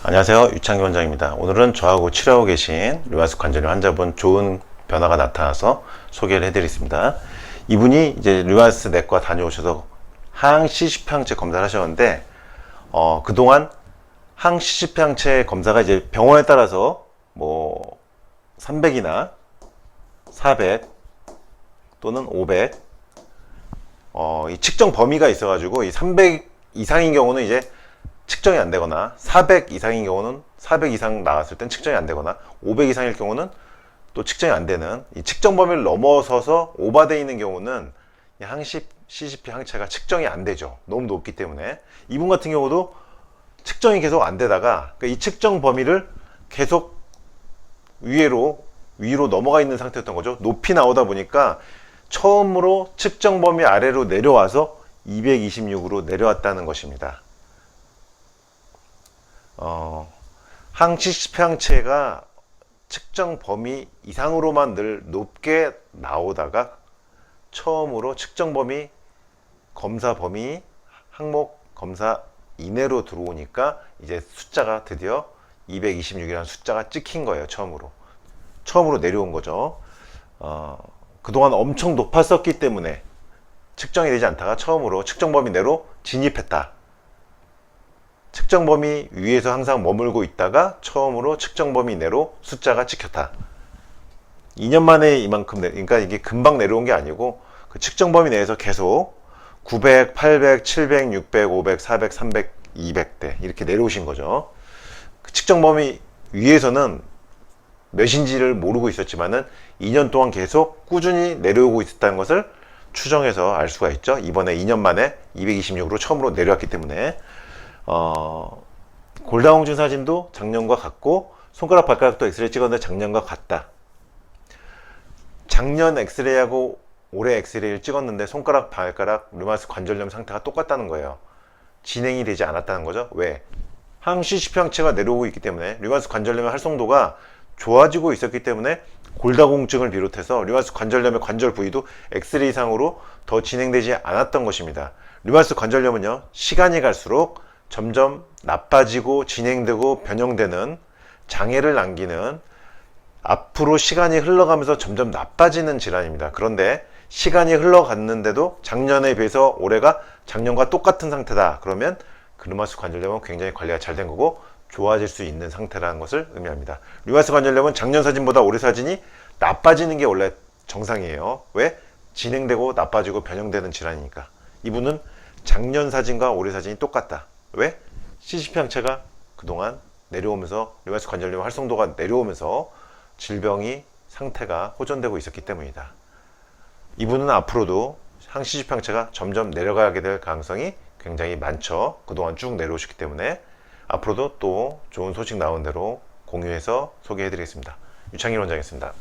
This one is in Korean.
안녕하세요. 유창기 원장입니다. 오늘은 저하고 치료하고 계신 류마스 관절염 환자분 좋은 변화가 나타나서 소개를 해드리겠습니다. 이분이 이제 류마스 내과 다녀오셔서 항시시평체 검사를 하셨는데 어, 그동안 항시시평체 검사가 이제 병원에 따라서 뭐 300이나 400 또는 500 어, 이 측정 범위가 있어가지고 이 300 이상인 경우는 이제 측정이 안 되거나 400 이상인 경우는 400 이상 나왔을 땐 측정이 안 되거나 500 이상일 경우는 또 측정이 안 되는 이 측정 범위를 넘어서서 오바되어 있는 경우는 이 항시 CCP 항체가 측정이 안 되죠. 너무 높기 때문에 이분 같은 경우도 측정이 계속 안 되다가 그러니까 이 측정 범위를 계속 위로 위로 넘어가 있는 상태였던 거죠. 높이 나오다 보니까 처음으로 측정 범위 아래로 내려와서 226으로 내려왔다는 것입니다. 어, 항시시평체가 측정 범위 이상으로만 늘 높게 나오다가 처음으로 측정 범위 검사 범위 항목 검사 이내로 들어오니까 이제 숫자가 드디어 226이라는 숫자가 찍힌 거예요 처음으로. 처음으로 내려온 거죠. 어, 그동안 엄청 높았었기 때문에 측정이 되지 않다가 처음으로 측정 범위 내로 진입했다 측정 범위 위에서 항상 머물고 있다가 처음으로 측정 범위 내로 숫자가 찍혔다. 2년 만에 이만큼 내, 그러니까 이게 금방 내려온 게 아니고 그 측정 범위 내에서 계속 900, 800, 700, 600, 500, 400, 300, 200대 이렇게 내려오신 거죠. 그 측정 범위 위에서는 몇인지를 모르고 있었지만은 2년 동안 계속 꾸준히 내려오고 있었다는 것을 추정해서 알 수가 있죠. 이번에 2년 만에 226으로 처음으로 내려왔기 때문에 어, 골다공증 사진도 작년과 같고 손가락 발가락도 엑스레이 찍었는데 작년과 같다. 작년 엑스레이하고 올해 엑스레이를 찍었는데 손가락 발가락 류마스 관절염 상태가 똑같다는 거예요. 진행이 되지 않았다는 거죠. 왜? 항시시 평체가 내려오고 있기 때문에 류마스 관절염의 활성도가 좋아지고 있었기 때문에 골다공증을 비롯해서 류마스 관절염의 관절 부위도 엑스레이상으로 더 진행되지 않았던 것입니다. 류마스 관절염은요, 시간이 갈수록 점점 나빠지고 진행되고 변형되는 장애를 남기는 앞으로 시간이 흘러가면서 점점 나빠지는 질환입니다. 그런데 시간이 흘러갔는데도 작년에 비해서 올해가 작년과 똑같은 상태다. 그러면 류마스 관절염은 굉장히 관리가 잘 된 거고 좋아질 수 있는 상태라는 것을 의미합니다. 류마스 관절염은 작년 사진보다 올해 사진이 나빠지는 게 원래 정상이에요. 왜? 진행되고 나빠지고 변형되는 질환이니까. 이분은 작년 사진과 올해 사진이 똑같다. 왜? CCP항체가 그동안 내려오면서 류마스 관절염 활성도가 내려오면서 질병이 상태가 호전되고 있었기 때문이다. 이분은 앞으로도 항CCP항체가 점점 내려가게 될 가능성이 굉장히 많죠. 그동안 쭉 내려오셨기 때문에 앞으로도 또 좋은 소식 나온 대로 공유해서 소개해 드리겠습니다. 유창일 원장이었습니다.